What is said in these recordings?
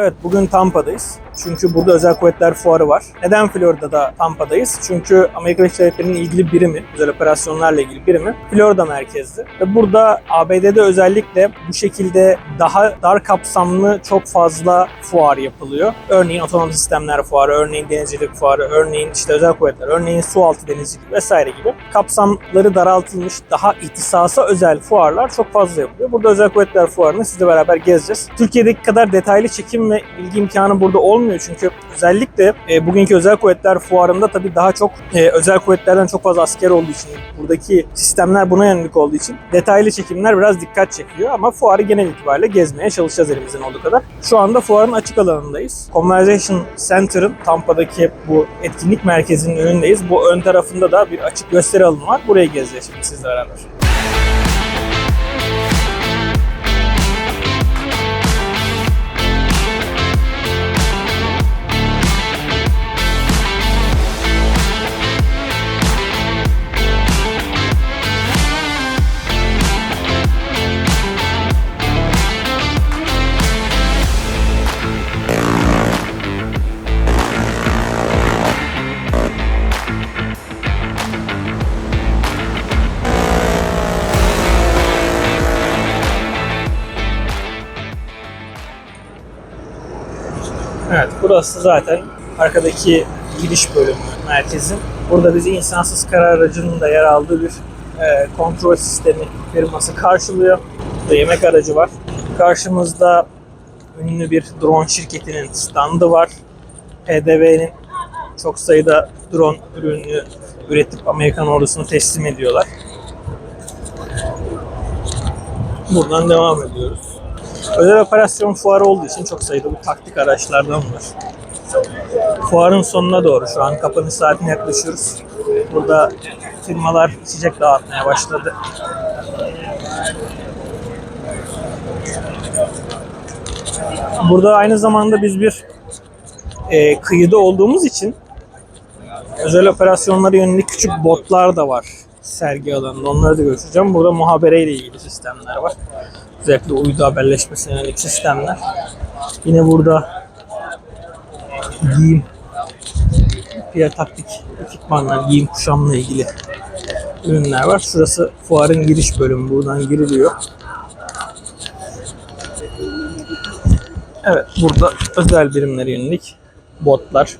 Evet bugün Tampa'dayız. Çünkü burada özel kuvvetler fuarı var. Neden Florida'da Tampa'dayız? Çünkü Amerika Birleşik Devletleri'nin ilgili birimi, özel operasyonlarla ilgili birimi Florida merkezli. Ve burada ABD'de özellikle bu şekilde daha dar kapsamlı çok fazla fuar yapılıyor. Örneğin otonom sistemler fuarı, örneğin denizcilik fuarı, örneğin işte özel kuvvetler, örneğin su altı denizcilik vesaire gibi kapsamları daraltılmış daha ihtisasa özel fuarlar çok fazla yapılıyor. Burada özel kuvvetler fuarını sizle beraber gezeceğiz. Türkiye'deki kadar detaylı çekim ve bilgi imkanı burada olmuyor çünkü özellikle e, bugünkü özel kuvvetler fuarında tabii daha çok e, özel kuvvetlerden çok fazla asker olduğu için buradaki sistemler buna yönelik olduğu için detaylı çekimler biraz dikkat çekiyor ama fuarı genel itibariyle gezmeye çalışacağız elimizden olduğu kadar. Şu anda fuarın açık alanındayız. Conversation Center'ın Tampa'daki bu etkinlik merkezinin önündeyiz. Bu ön tarafında da bir açık gösteri alanı var. Burayı gezeceğiz şimdi sizle beraber. Burası zaten arkadaki giriş bölümü merkezin. Burada bizi insansız karar aracının da yer aldığı bir e, kontrol sistemi firması karşılıyor. Burada yemek aracı var. Karşımızda ünlü bir drone şirketinin standı var. PDV'nin çok sayıda drone ürünü üretip Amerikan ordusuna teslim ediyorlar. Buradan devam ediyoruz. Özel operasyon fuarı olduğu için çok sayıda bu taktik araçlardan var. Fuarın sonuna doğru şu an kapanış saatine yaklaşıyoruz. Burada firmalar içecek dağıtmaya başladı. Burada aynı zamanda biz bir e, kıyıda olduğumuz için özel operasyonlara yönelik küçük botlar da var sergi alanında. Onları da göstereceğim. Burada muhabereyle ilgili sistemler var. Özellikle uydu haberleşmesine yönelik sistemler. Yine burada giyim, diğer taktik ekipmanlar, giyim kuşamla ilgili ürünler var. Şurası fuarın giriş bölümü. Buradan giriliyor. Evet, burada özel birimlere yönelik botlar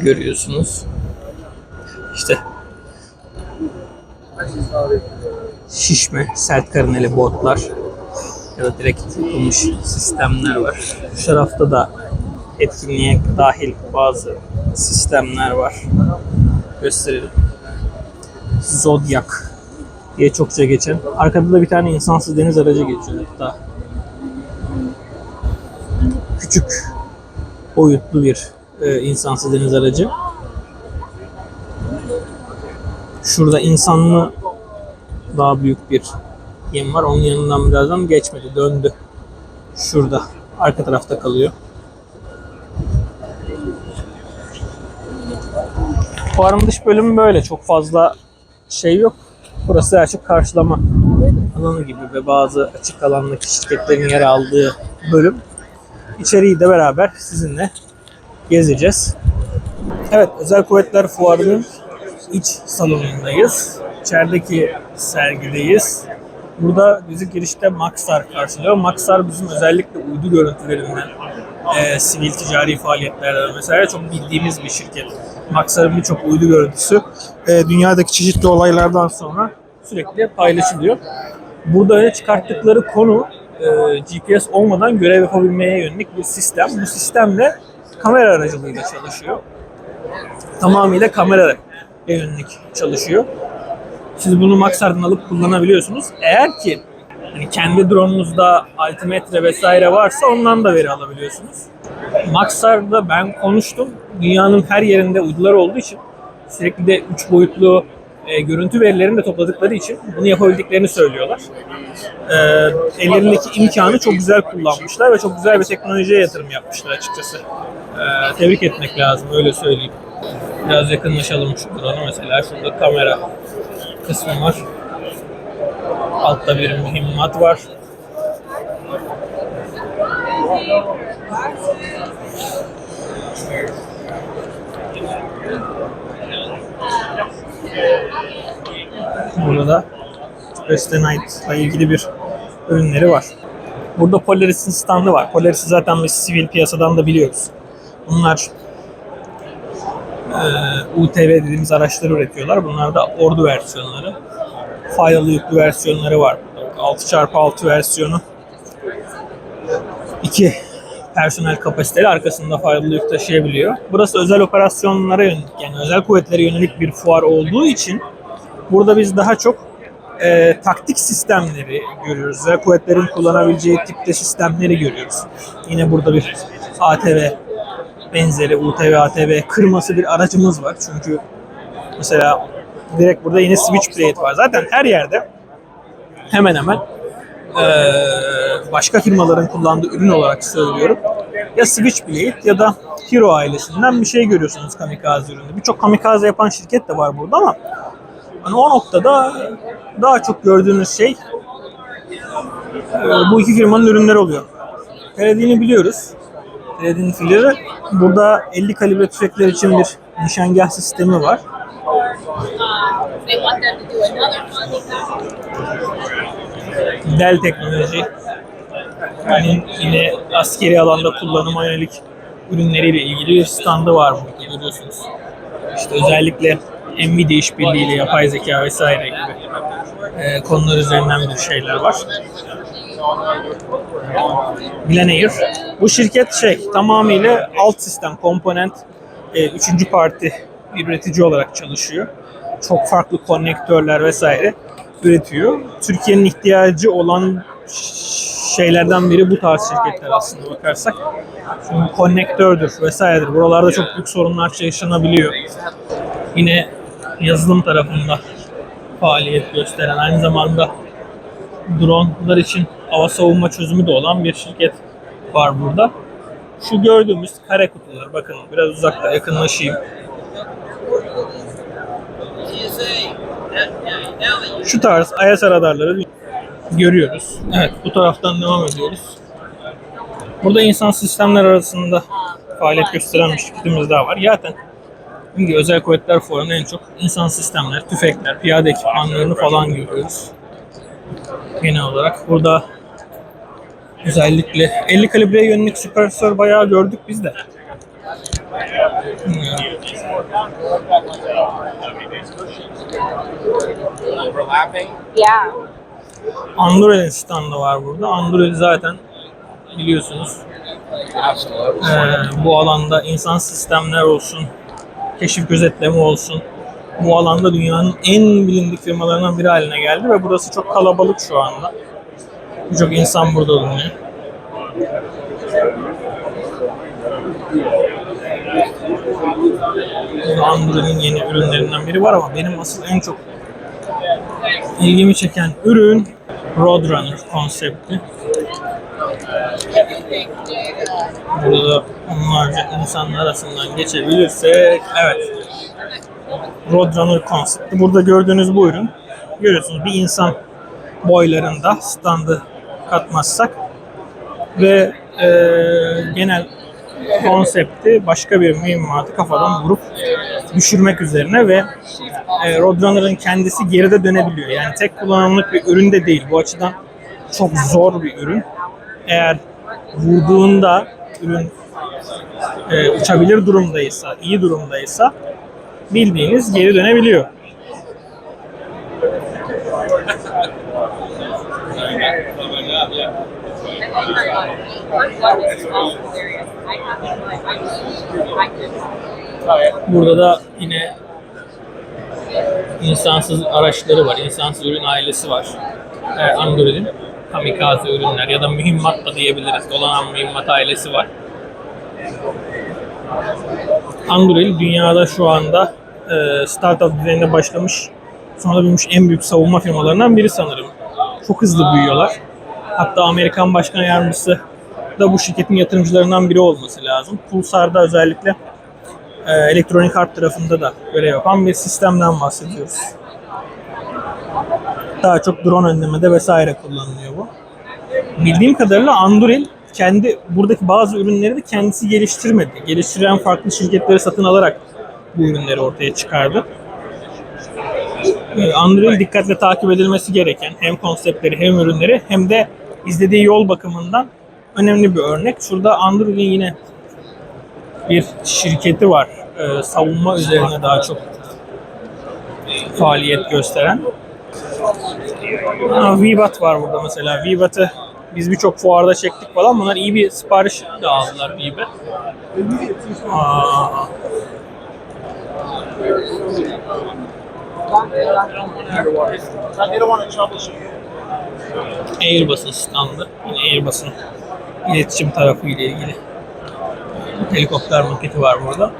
görüyorsunuz. İşte şişme, sert karineli botlar ya da direkt yapılmış sistemler var. Şu tarafta da etkinliğe dahil bazı sistemler var. Gösterelim. Zodiac diye çokça geçen. Arkada da bir tane insansız deniz aracı geçiyor hatta. Küçük boyutlu bir e, insansız deniz aracı. Şurada insanlı daha büyük bir gemi var. Onun yanından birazdan geçmedi. Döndü. Şurada. Arka tarafta kalıyor. Fuarın dış bölümü böyle. Çok fazla şey yok. Burası açık karşılama alanı gibi ve bazı açık alandaki şirketlerin yer aldığı bölüm. İçeriği de beraber sizinle gezeceğiz. Evet, Özel Kuvvetler Fuarı'nın iç salonundayız. İçerideki sergideyiz. Burada bizi girişte Maxar karşılıyor. Maxar bizim özellikle uydu görüntülerinden, e, sivil ticari faaliyetlerden mesela çok bildiğimiz bir şirket. Maxar'ın birçok uydu görüntüsü e, dünyadaki çeşitli olaylardan sonra sürekli paylaşılıyor. Burada çıkarttıkları konu e, GPS olmadan görev yapabilmeye yönelik bir sistem. Bu sistemle kamera aracılığıyla çalışıyor. Tamamıyla kamera yönelik çalışıyor. Siz bunu Maxar'dan alıp kullanabiliyorsunuz. Eğer ki hani kendi drone'unuzda altimetre vesaire varsa ondan da veri alabiliyorsunuz. Maxar'da ben konuştum. Dünyanın her yerinde uydular olduğu için sürekli de 3 boyutlu e, görüntü verilerini de topladıkları için bunu yapabildiklerini söylüyorlar. E, ellerindeki imkanı çok güzel kullanmışlar ve çok güzel bir teknolojiye yatırım yapmışlar açıkçası. E, tebrik etmek lazım öyle söyleyeyim. Biraz yakınlaşalım şu drone'a mesela. Şurada kamera kısmı var. Altta bir mühimmat var. Burada da Westenite ile ilgili bir ürünleri var. Burada Polaris'in standı var. Polaris'i zaten biz sivil piyasadan da biliyoruz. Bunlar e, UTV dediğimiz araçları üretiyorlar. Bunlar da ordu versiyonları. Faydalı yüklü versiyonları var. 6x6 versiyonu. 2 personel kapasiteli arkasında faydalı yük taşıyabiliyor. Burası özel operasyonlara yönelik yani özel kuvvetlere yönelik bir fuar olduğu için burada biz daha çok e, taktik sistemleri görüyoruz. Özel kuvvetlerin kullanabileceği tipte sistemleri görüyoruz. Yine burada bir ATV benzeri UTV, ATV kırması bir aracımız var. Çünkü mesela direkt burada yine Switchblade var. Zaten her yerde hemen hemen başka firmaların kullandığı ürün olarak söylüyorum. Ya Switchblade ya da Hero ailesinden bir şey görüyorsunuz kamikaze ürünü. Birçok kamikaze yapan şirket de var burada ama hani o noktada daha çok gördüğünüz şey bu iki firmanın ürünleri oluyor. Söylediğini biliyoruz. Söylediğin filleri. Burada 50 kalibre tüfekler için bir nişangah sistemi var. Dell teknoloji. Yani yine askeri alanda kullanıma yönelik ürünleriyle ilgili bir standı var burada görüyorsunuz. İşte özellikle Nvidia işbirliğiyle yapay zeka vesaire gibi e, konular üzerinden bir şeyler var. Glenair. Bu şirket şey tamamıyla alt sistem komponent e, üçüncü parti üretici olarak çalışıyor. Çok farklı konnektörler vesaire üretiyor. Türkiye'nin ihtiyacı olan şeylerden biri bu tarz şirketler aslında bakarsak. Çünkü konnektördür vesairedir. Buralarda çok büyük sorunlar yaşanabiliyor. Yine yazılım tarafında faaliyet gösteren aynı zamanda dronlar için hava savunma çözümü de olan bir şirket var burada. Şu gördüğümüz kare kutular bakın biraz uzakta yakınlaşayım. Şu tarz ISR radarları görüyoruz. Evet bu taraftan devam ediyoruz. Burada insan sistemler arasında faaliyet gösteren bir şirketimiz daha var. Zaten Şimdi özel kuvvetler fuarında en çok insan sistemler, tüfekler, piyade ekipmanlarını falan görüyoruz. Genel olarak burada özellikle 50 kalibreye yönelik süpersör bayağı gördük biz de. Yeah. Android'in standı var burada. Android zaten biliyorsunuz eee, bu alanda insan sistemler olsun, keşif gözetleme olsun. Bu alanda dünyanın en bilindik firmalarından biri haline geldi ve burası çok kalabalık şu anda. Birçok insan burada bulunuyor. Android'in yeni ürünlerinden biri var ama benim asıl en çok ilgimi çeken ürün Roadrunner konsepti. Burada da onlarca insanlar arasından geçebilirsek evet. Roadrunner konsepti. Burada gördüğünüz bu ürün. Görüyorsunuz bir insan boylarında standı katmazsak ve e, genel konsepti başka bir mühimmatı kafadan vurup düşürmek üzerine ve e, Roadrunner'ın kendisi geride dönebiliyor. Yani tek kullanımlık bir ürün de değil. Bu açıdan çok zor bir ürün. Eğer vurduğunda ürün e, uçabilir durumdaysa, iyi durumdaysa bildiğiniz geri dönebiliyor. Burada da yine insansız araçları var, insansız ürün ailesi var. Ee, Android'in kamikaze ürünler ya da mühimmat da diyebiliriz. Dolanan mühimmat ailesi var. Android dünyada şu anda e, startup düzeyinde başlamış, sonra büyümüş en büyük savunma firmalarından biri sanırım. Çok hızlı büyüyorlar. Hatta Amerikan Başkan Yardımcısı da bu şirketin yatırımcılarından biri olması lazım. Pulsar'da özellikle e, elektronik harp tarafında da görev yapan bir sistemden bahsediyoruz. Daha çok drone önlemede vesaire kullanılıyor bu. Bildiğim kadarıyla Anduril kendi buradaki bazı ürünleri de kendisi geliştirmedi. Geliştiren farklı şirketleri satın alarak bu ürünleri ortaya çıkardı. Ee, Android dikkatle takip edilmesi gereken hem konseptleri hem ürünleri hem de izlediği yol bakımından önemli bir örnek. Şurada Android'in yine bir şirketi var. Ee, savunma üzerine daha çok faaliyet gösteren. Aa, VBAT var burada mesela. VBAT'ı biz birçok fuarda çektik falan. Bunlar iyi bir sipariş de aldılar VBAT. Aa, Airbus'un standı. Yine Airbus'un iletişim tarafı ile ilgili helikopter maketi var burada.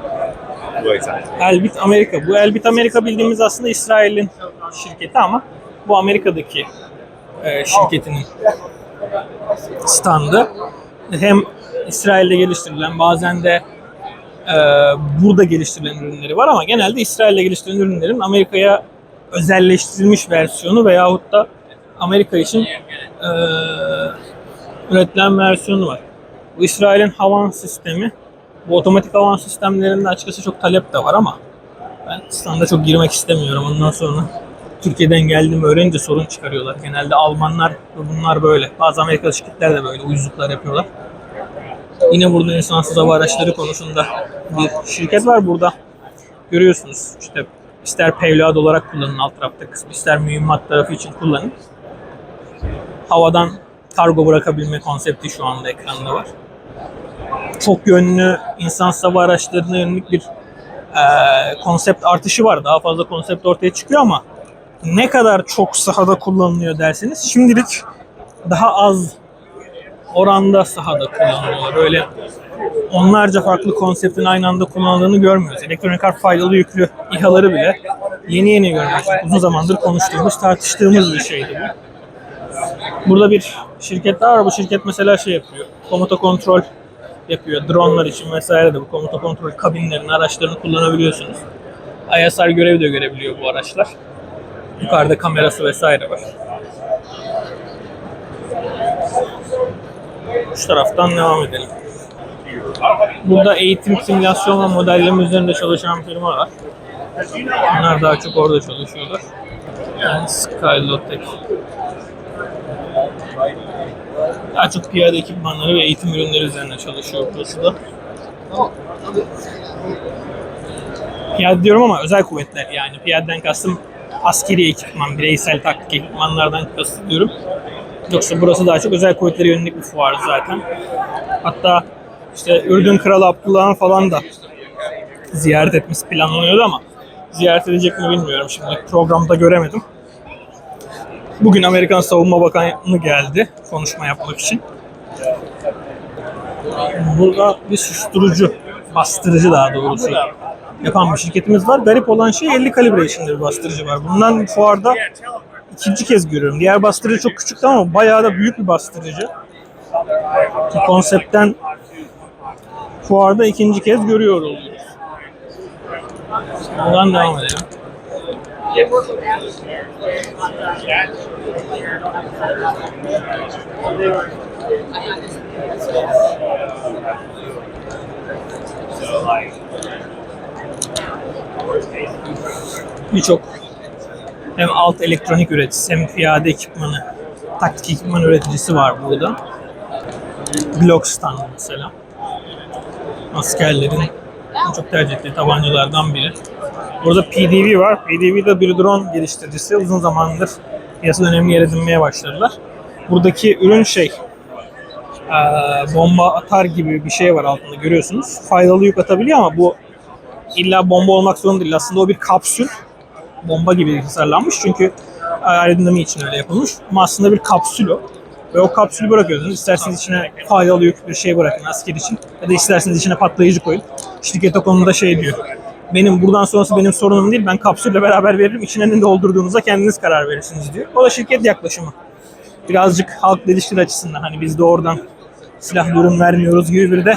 Elbit Amerika. Bu Elbit Amerika bildiğimiz aslında İsrail'in şirketi ama bu Amerika'daki e, şirketinin standı. Hem İsrail'de geliştirilen bazen de e, burada geliştirilen ürünleri var ama genelde İsrail'de geliştirilen ürünlerin Amerika'ya özelleştirilmiş versiyonu veyahut da Amerika için e, üretilen versiyonu var. Bu İsrail'in havan sistemi. Bu otomatik havan sistemlerinde açıkçası çok talep de var ama ben standa çok girmek istemiyorum. Ondan sonra Türkiye'den geldiğimi öğrenince sorun çıkarıyorlar. Genelde Almanlar bunlar böyle. Bazı Amerikalı şirketler de böyle uyuzluklar yapıyorlar. Yine burada insansız hava araçları konusunda bir şirket var burada. Görüyorsunuz işte ister pevlad olarak kullanın alt tarafta kısmı, ister mühimmat tarafı için kullanın. Havadan kargo bırakabilme konsepti şu anda ekranda var. Çok yönlü insansız hava araçlarına yönelik bir e, konsept artışı var. Daha fazla konsept ortaya çıkıyor ama ne kadar çok sahada kullanılıyor derseniz şimdilik daha az oranda sahada kullanılıyor. Böyle onlarca farklı konseptin aynı anda kullanıldığını görmüyoruz. Elektronik harp faydalı yüklü İHA'ları bile yeni yeni görmüyoruz. Uzun zamandır konuştuğumuz, tartıştığımız bir şeydi bu. Burada bir şirket var. Bu şirket mesela şey yapıyor. Komuta kontrol yapıyor. Dronlar için vesaire de bu komuta kontrol kabinlerini, araçlarını kullanabiliyorsunuz. ISR görevi de görebiliyor bu araçlar. Yukarıda kamerası vesaire var. Şu taraftan devam edelim. Burada eğitim, simülasyon ve modelleme üzerinde çalışan firma var. Bunlar daha çok orada çalışıyorlar. Yani Skylotek. Daha çok piyade ekipmanları ve eğitim ürünleri üzerine çalışıyor burası da. Piyade diyorum ama özel kuvvetler yani. Piyadeden kastım askeri ekipman, bireysel taktik ekipmanlardan kastediyorum. Yoksa burası daha çok özel kuvvetlere yönelik bir fuar zaten. Hatta işte Ürdün Kralı Abdullah'ın falan da ziyaret etmesi planlanıyordu ama ziyaret edecek mi bilmiyorum şimdi. Programda göremedim. Bugün Amerikan Savunma Bakanı geldi konuşma yapmak için. Burada bir susturucu, bastırıcı daha doğrusu yapan bir şirketimiz var. Garip olan şey 50 kalibration'da bir bastırıcı var. Bundan fuarda ikinci kez görüyorum. Diğer bastırıcı çok küçüktü ama bayağı da büyük bir bastırıcı. Bu konseptten fuarda ikinci kez görüyor oluyoruz. Buradan devam edelim. Birçok hem alt elektronik üreticisi hem piyade ekipmanı, taktik ekipman üreticisi var burada. Glockstan mesela. Askerlerin çok tercih ettiği tabancalardan biri. Burada PDV var. PDV de bir drone geliştiricisi. Uzun zamandır piyasada önemli yer edinmeye başladılar. Buradaki ürün şey, eee, bomba atar gibi bir şey var altında görüyorsunuz. Faydalı yük atabiliyor ama bu illa bomba olmak zorunda değil. Aslında o bir kapsül. Bomba gibi tasarlanmış çünkü aerodinami için öyle yapılmış. Ama aslında bir kapsül o. Ve o kapsülü bırakıyorsunuz. İsterseniz içine faydalı yük bir şey bırakın asker için. Ya da isterseniz içine patlayıcı koyun. Şirket o konuda şey diyor. Benim buradan sonrası benim sorunum değil. Ben kapsülle beraber veririm. İçine ne doldurduğunuza kendiniz karar verirsiniz diyor. O da şirket yaklaşımı. Birazcık halk ilişkileri açısından hani biz de oradan silah ürün vermiyoruz gibi bir de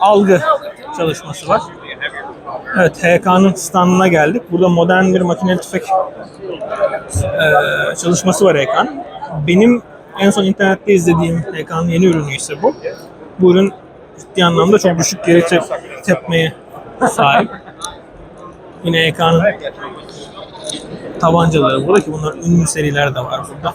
algı çalışması var. Evet, HK'nın standına geldik. Burada modern bir makineli tüfek eee, çalışması var HK'nın. Benim en son internette izlediğim EK'nın yeni ürünü ise bu. Bu ürün ciddi anlamda çok düşük geri tep tepmeye sahip. Yine EK'nın tabancaları burada ki bunlar ünlü seriler de var burada.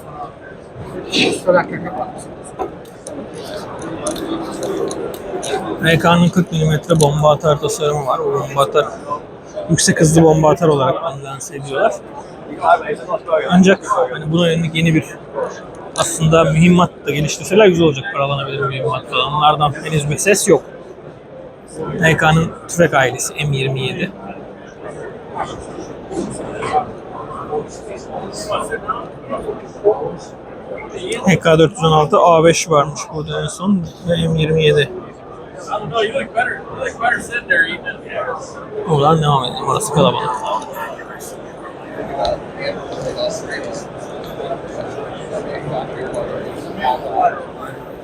EK'nın 40 mm bomba atar tasarımı var. O bomba atar yüksek hızlı bomba atar olarak lanse ediyorlar. Ancak hani buna yönelik yeni bir aslında mühimmat da geliştirseler güzel olacak paralanabilir mühimmat falan. Onlardan henüz bir ses yok. EK'nın tüfek ailesi M27. HK416 A5 varmış burada en son ve M27. I don't know. You look better. You look better sitting there eating it. Oradan devam edelim. Orası kalabalık.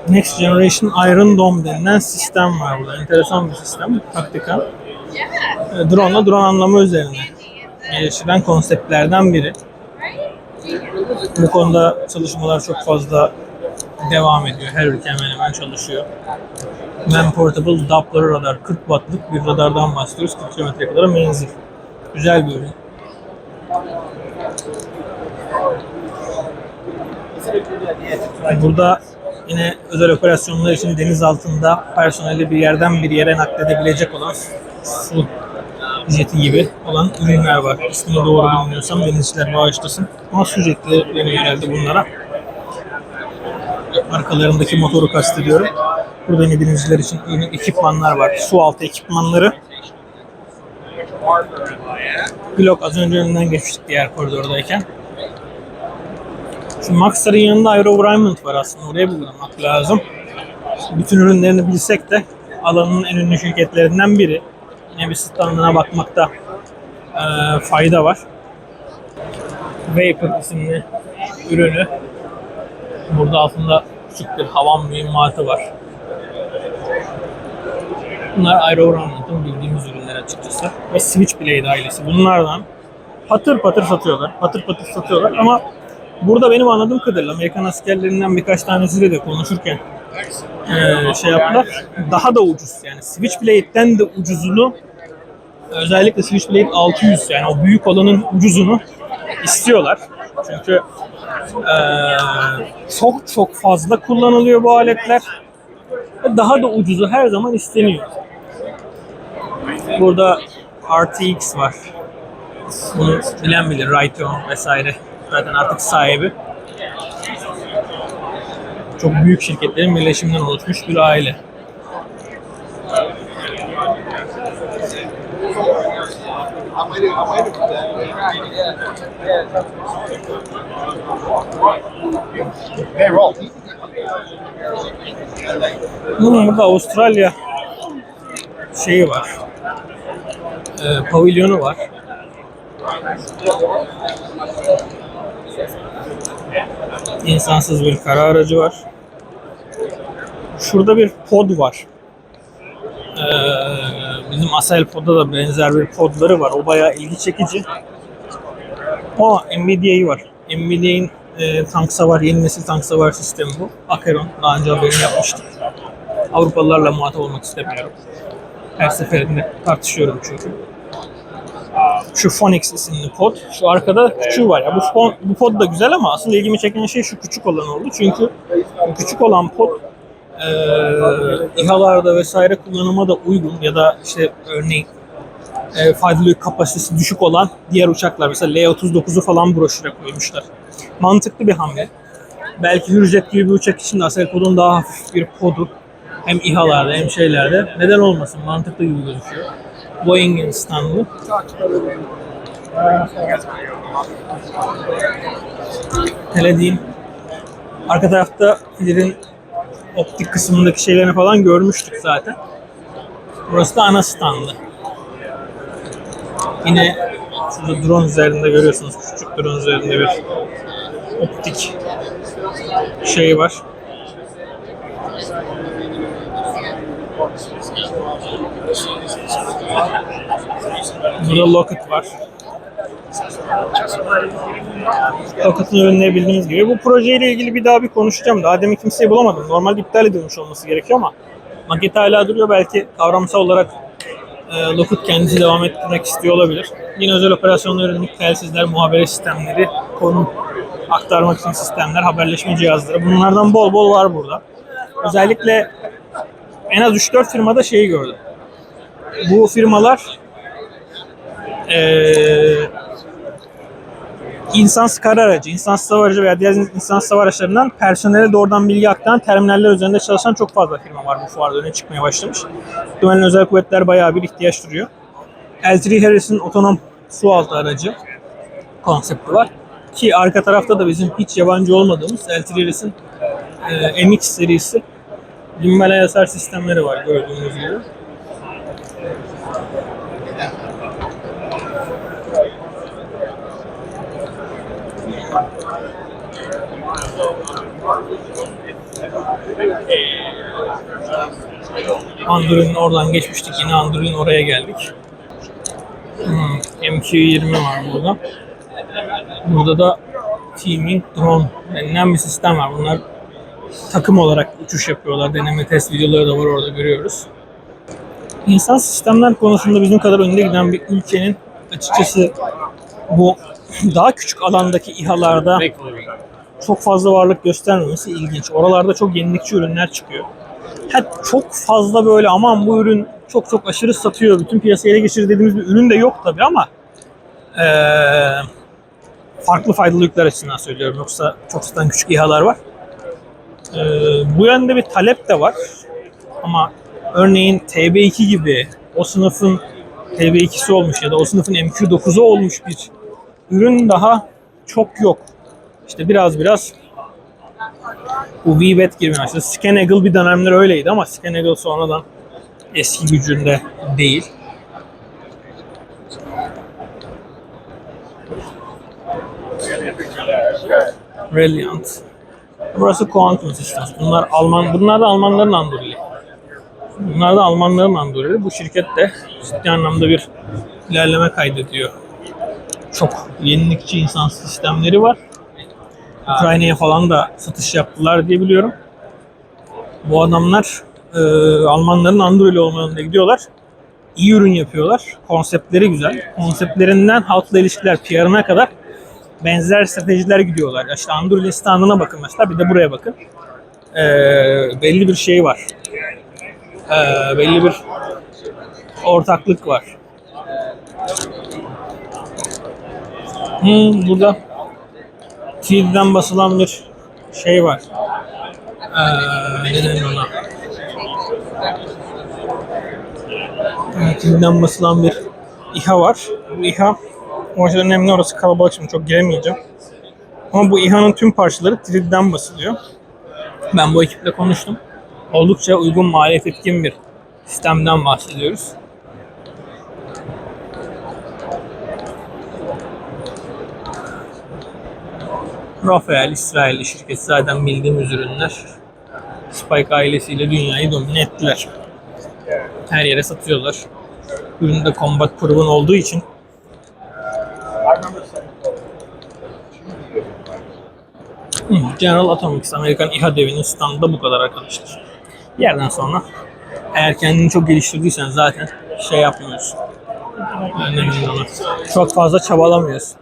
Next Generation Iron Dome denilen sistem var burada. Enteresan bir sistem. Taktika. Yeah. E, Drone'la drone anlamı üzerine geliştirilen konseptlerden biri. Bu konuda çalışmalar çok fazla devam ediyor. Her ülke hemen hemen çalışıyor. Man Portable Doppler radar. 40 wattlık bir radardan bahsediyoruz. 40 kilometre kadar menzil. Güzel bir ürün. Burada yine özel operasyonlar için deniz altında personeli bir yerden bir yere nakledebilecek olan su jeti gibi olan ürünler var. İsmini doğru bilmiyorsam denizciler bağışlasın. Ama su jeti deniyor herhalde bunlara. Arkalarındaki motoru kastediyorum. Burada yine denizciler için ürün ekipmanlar var. Su altı ekipmanları. Glock az önce önünden geçmiştik diğer koridordayken. Şu Maxar'ın yanında Aerovironment var aslında. Oraya bir uğramak lazım. Bütün ürünlerini bilsek de alanın en ünlü şirketlerinden biri. Bir standına bakmakta eee, fayda var. Vapor isimli ürünü. Burada altında küçük bir havan mühimmatı var. Bunlar Aerovironment'ın bildiğimiz ürünler açıkçası. Ve Switchblade ailesi. Bunlardan patır patır satıyorlar. Patır patır satıyorlar ama burada benim anladığım kadarıyla Amerikan askerlerinden birkaç tanesiyle de konuşurken eee, şey yaptılar. Daha da ucuz. Yani Switchblade'den de ucuzunu özellikle Switchblade 600 yani o büyük olanın ucuzunu istiyorlar. Çünkü eee, çok çok fazla kullanılıyor bu aletler. Daha da ucuzu her zaman isteniyor. Burada RTX var. Bunu bilen bilir. Raytheon vesaire. Zaten artık sahibi. Çok büyük şirketlerin birleşiminden oluşmuş bir aile. Bunun burada Avustralya şeyi var. Ee, pavilyonu var. İnsansız bir kara aracı var. Şurada bir pod var. Ee, bizim Asel Pod'da da benzer bir podları var. O bayağı ilgi çekici. O Nvidia'yı var. Nvidia'nın e, tank savar, yeni nesil tank savar sistemi bu. Acheron. Daha önce haberini yapmıştık. Avrupalılarla muhatap olmak istemiyorum. Her seferinde tartışıyorum çünkü. Şu Phoenix isimli pod. Şu arkada küçüğü var ya. Bu, fon, bu pod da güzel ama asıl ilgimi çeken şey şu küçük olan oldu. Çünkü küçük olan pod eee İHA'larda vesaire kullanıma da uygun ya da işte örneğin e, faydalı kapasitesi düşük olan diğer uçaklar mesela L-39'u falan broşüre koymuşlar. Mantıklı bir hamle. Belki Hürjet gibi bir uçak için de Aselkod'un daha hafif bir podu hem İHA'larda hem şeylerde neden olmasın mantıklı gibi gözüküyor. Boeing'in standı. Hele diyeyim. Arka tarafta Filir'in optik kısmındaki şeylerini falan görmüştük zaten. Burası da ana standı. Yine şurada drone üzerinde görüyorsunuz küçük drone üzerinde bir optik şey var. Burada Lockheed var. Tokat'ın ürünleri bildiğiniz gibi. Bu projeyle ilgili bir daha bir konuşacağım. Daha demin kimseyi bulamadım. Normalde iptal edilmiş olması gerekiyor ama maket hala duruyor. Belki kavramsal olarak e, Lockheed kendisi devam ettirmek istiyor olabilir. Yine özel operasyonlar yönelik telsizler, muhabere sistemleri, konum aktarmak için sistemler, haberleşme cihazları. Bunlardan bol bol var burada. Özellikle en az 3-4 firmada şeyi gördüm. Bu firmalar eee insan sıkar aracı, insan sıvı aracı veya diğer insan sıvı araçlarından personele doğrudan bilgi aktaran terminaller üzerinde çalışan çok fazla firma var bu fuarda öne çıkmaya başlamış. Muhtemelen özel kuvvetler bayağı bir ihtiyaç duyuyor. L3 Harris'in otonom su altı aracı konsepti var. Ki arka tarafta da bizim hiç yabancı olmadığımız L3 Harris'in e, MX serisi gimbal ayasar sistemleri var gördüğünüz gibi. Andur'un oradan geçmiştik. Yine Andur'un oraya geldik. Hmm, MQ-20 var burada. Burada da Teaming Drone denilen bir sistem var. Bunlar takım olarak uçuş yapıyorlar. Deneme test videoları da var orada görüyoruz. İnsan sistemler konusunda bizim kadar önde giden bir ülkenin açıkçası bu daha küçük alandaki İHA'larda çok fazla varlık göstermemesi ilginç. Oralarda çok yenilikçi ürünler çıkıyor. Ha, çok fazla böyle aman bu ürün çok çok aşırı satıyor, bütün piyasayı ele geçirir dediğimiz bir ürün de yok tabi ama eee, farklı faydalı yükler açısından söylüyorum. Yoksa çok satan küçük İHA'lar var. Eee, bu yönde bir talep de var. Ama örneğin TB2 gibi o sınıfın TB2'si olmuş ya da o sınıfın MQ9'u olmuş bir ürün daha çok yok. İşte biraz biraz bu VBET girmeye başladı. Bir dönemler öyleydi ama Scanagel sonradan eski gücünde değil. Reliant. Burası Quantum Systems. Bunlar Alman, bunlar da Almanların Andurili. Bunlar da Almanların Andurili. Bu şirket de ciddi anlamda bir ilerleme kaydediyor. Çok yenilikçi insan sistemleri var. Ukrayna'ya falan da satış yaptılar diye biliyorum. Bu adamlar e, Almanların Android olmalarında gidiyorlar. İyi ürün yapıyorlar. Konseptleri güzel. Konseptlerinden halkla ilişkiler, PR'ına kadar benzer stratejiler gidiyorlar. İşte Android'in standına bakın mesela bir de buraya bakın. E, belli bir şey var. E, belli bir ortaklık var. Hmm, burada Feed'den basılan bir şey var. Ee, ne denir ona? Evet, Feed'den basılan bir İHA var. Bu İHA o açıdan önemli orası kalabalık şimdi çok giremeyeceğim. Ama bu İHA'nın tüm parçaları 3D'den basılıyor. Ben bu ekiple konuştum. Oldukça uygun maliyet etkin bir sistemden bahsediyoruz. Rafael, İsrailli şirket zaten bildiğimiz ürünler. Spike ailesiyle dünyayı domine ettiler. Her yere satıyorlar. Ürün de combat proven olduğu için General Atomics, Amerikan İHA devinin standı bu kadar arkadaşlar. Yerden sonra eğer kendini çok geliştirdiysen zaten şey yapmıyorsun. Ona? Çok fazla çabalamıyorsun.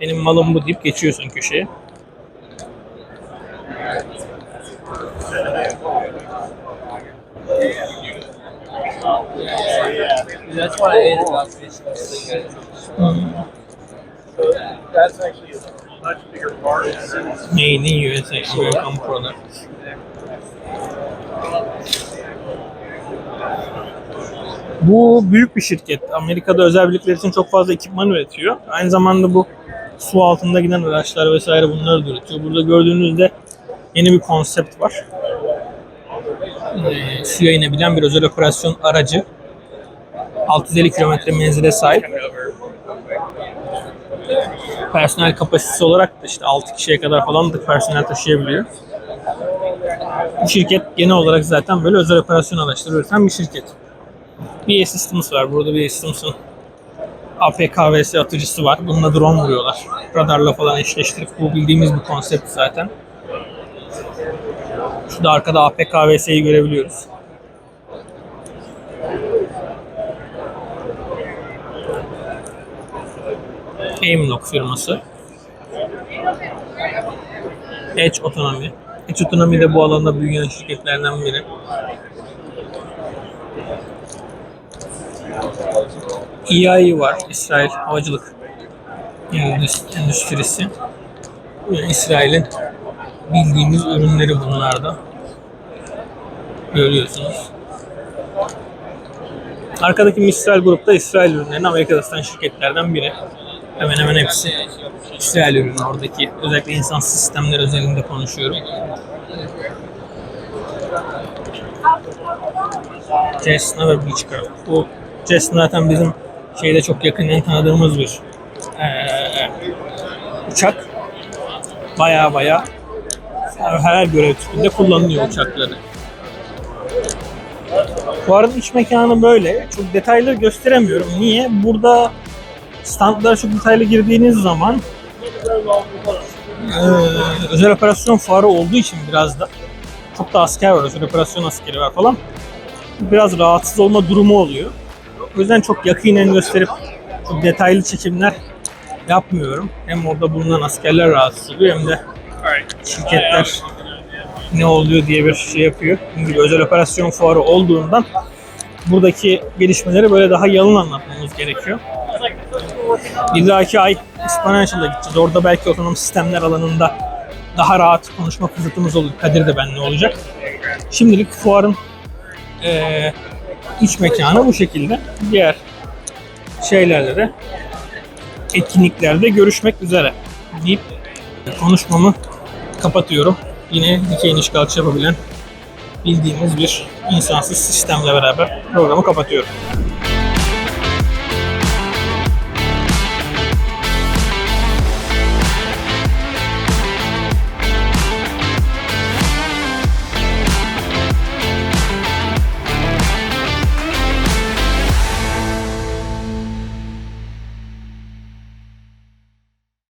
Benim malım bu deyip geçiyorsun köşeye. That's what I hate about this thing. That's actually a much bigger part. Made in USA, American product. Bu büyük bir şirket. Amerika'da özel birlikler için çok fazla ekipman üretiyor. Aynı zamanda bu su altında giden araçlar vesaire bunları da üretiyor. Burada gördüğünüzde yeni bir konsept var. Ee, suya inebilen bir özel operasyon aracı. 650 kilometre menzile sahip. Personel kapasitesi olarak da işte 6 kişiye kadar falan da personel taşıyabiliyor. Bu şirket genel olarak zaten böyle özel operasyon araçları üreten bir şirket. BA Systems var. Burada BA Systems'ın APKVS atıcısı var. Bununla drone vuruyorlar. Radarla falan eşleştirip bu bildiğimiz bir konsept zaten. Şurada arkada APKVS'yi görebiliyoruz. Aimlock firması. Edge Otonomi. Edge Otonomi de bu alanda büyüyen şirketlerden biri. EIE var, İsrail Havacılık Endüst- Endüstrisi. İsrail'in bildiğimiz ürünleri bunlarda. Görüyorsunuz. Arkadaki Mistral grupta İsrail ürünlerini Amerika'da satan şirketlerden biri. Hemen hemen hepsi İsrail ürünü oradaki. Özellikle insan sistemler özelinde konuşuyorum. Cessna ve Beechcraft. Bu Cessna zaten bizim şeyde çok yakından tanıdığımız bir eee, uçak. Baya baya her, her görev tipinde kullanılıyor uçakları. Fuarın iç mekanı böyle. Çok detaylı gösteremiyorum. Niye? Burada standlara çok detaylı girdiğiniz zaman eee, özel operasyon fuarı olduğu için biraz da çok da asker var, özel operasyon askeri var falan. Biraz rahatsız olma durumu oluyor. O yüzden çok yakinen gösterip çok detaylı çekimler yapmıyorum. Hem orada bulunan askerler rahatsız oluyor hem de şirketler ne oluyor diye bir şey yapıyor. Gibi özel operasyon fuarı olduğundan buradaki gelişmeleri böyle daha yalın anlatmamız gerekiyor. Bir dahaki ay Exponential'a gideceğiz. Orada belki otonom sistemler alanında daha rahat konuşma fırsatımız olur. Kadir de benimle olacak. Şimdilik fuarın eee iç mekanı bu şekilde. Diğer şeylerle de etkinliklerde görüşmek üzere deyip konuşmamı kapatıyorum. Yine dikey iniş kalkış yapabilen bildiğimiz bir insansız sistemle beraber programı kapatıyorum.